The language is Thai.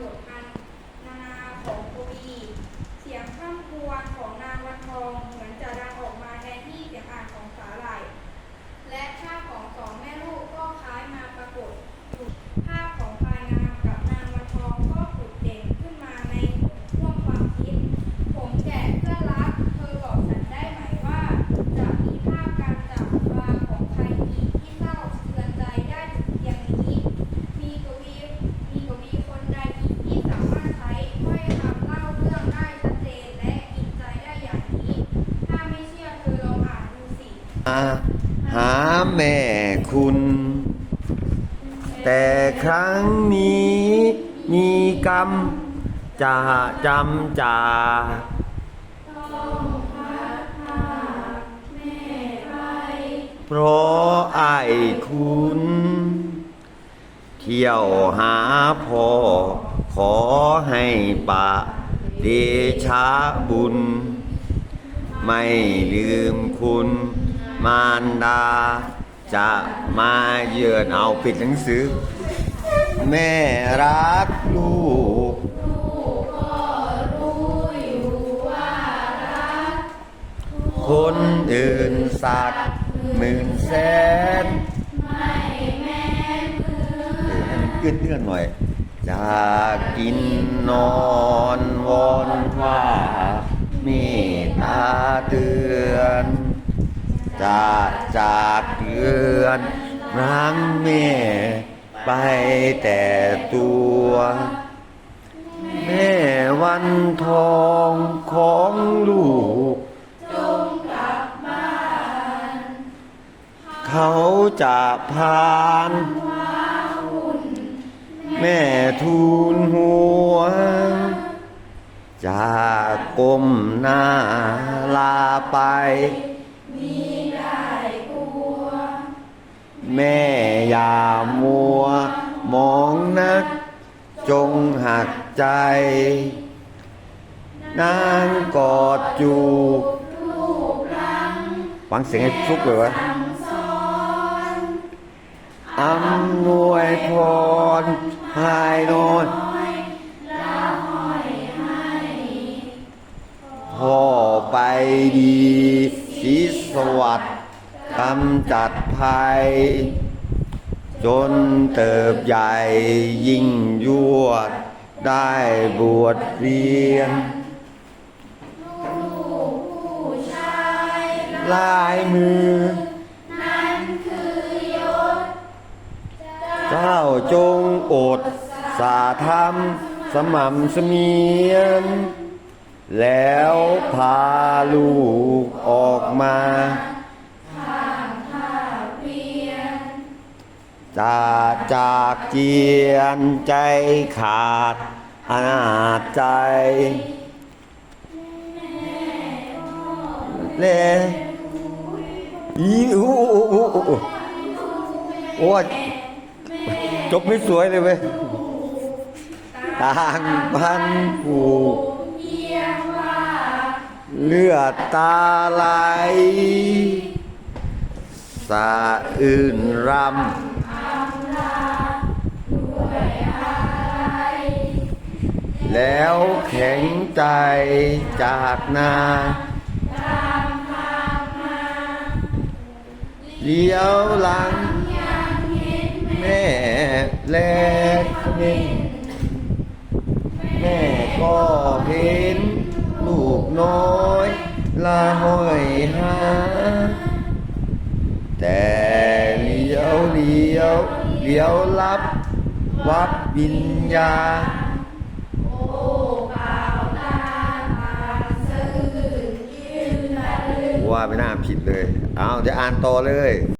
บทพันนานาของกวีเสียงข้ามควรของนางวันทองเหมือน หาแม่คุณ แต่ครั้งนี้มีกรรมจะจำจาเพราะไอ้คุณ เที่ยวหาพ่อ ขอให้ปะเดชะบุญ ไม่ลืมคุณ มารดา จะมาเยือนเอาปิดหนังสือ แม่รักลูกคนอื่นสัตว์หมื่นแสนไม่แม่เอื้อนเอื้อนหน่อย จะกินนอนวอน จะจากเดือนรังแม่ไปแต่ตัว แม่วันทองของลูก เขาจะพานแม่ทูลหัวจากก้มหน้าลาไป แม่อย่ามัว มองนัก จงหักใจ นางกอดจูบฟังเสียงให้ฟลุกเลยวะอำนวยพรภายโนนพ่อไปดีสีสวัสดิ์ กำจัดภัย จนเติบใหญ่ยิ่งยวด ได้บวชเรียนลายมือ นั้นคือยศ เจ้าจงอดสาธรรมสม่ำเสมียน แล้วพาลูกออกมา จะจากเจียนใจขาดอนาจใจเล่อีอู้อู้อู้อู้โอ้จบไม่สวยเลยเว้ยต่างพันผูกเลือดตาไหลสะอื่นรำ แล้วแข็งใจจากนาเลี้ยวหลังแม่แลกเห็นแม่ก็เห็น ลูกน้อยลาห้อยหา แต่เลี้ยวเลี้ยวเลี้ยวลับ วัดวิญญาณ ผิดเลย เอาจะอ่านต่อเลย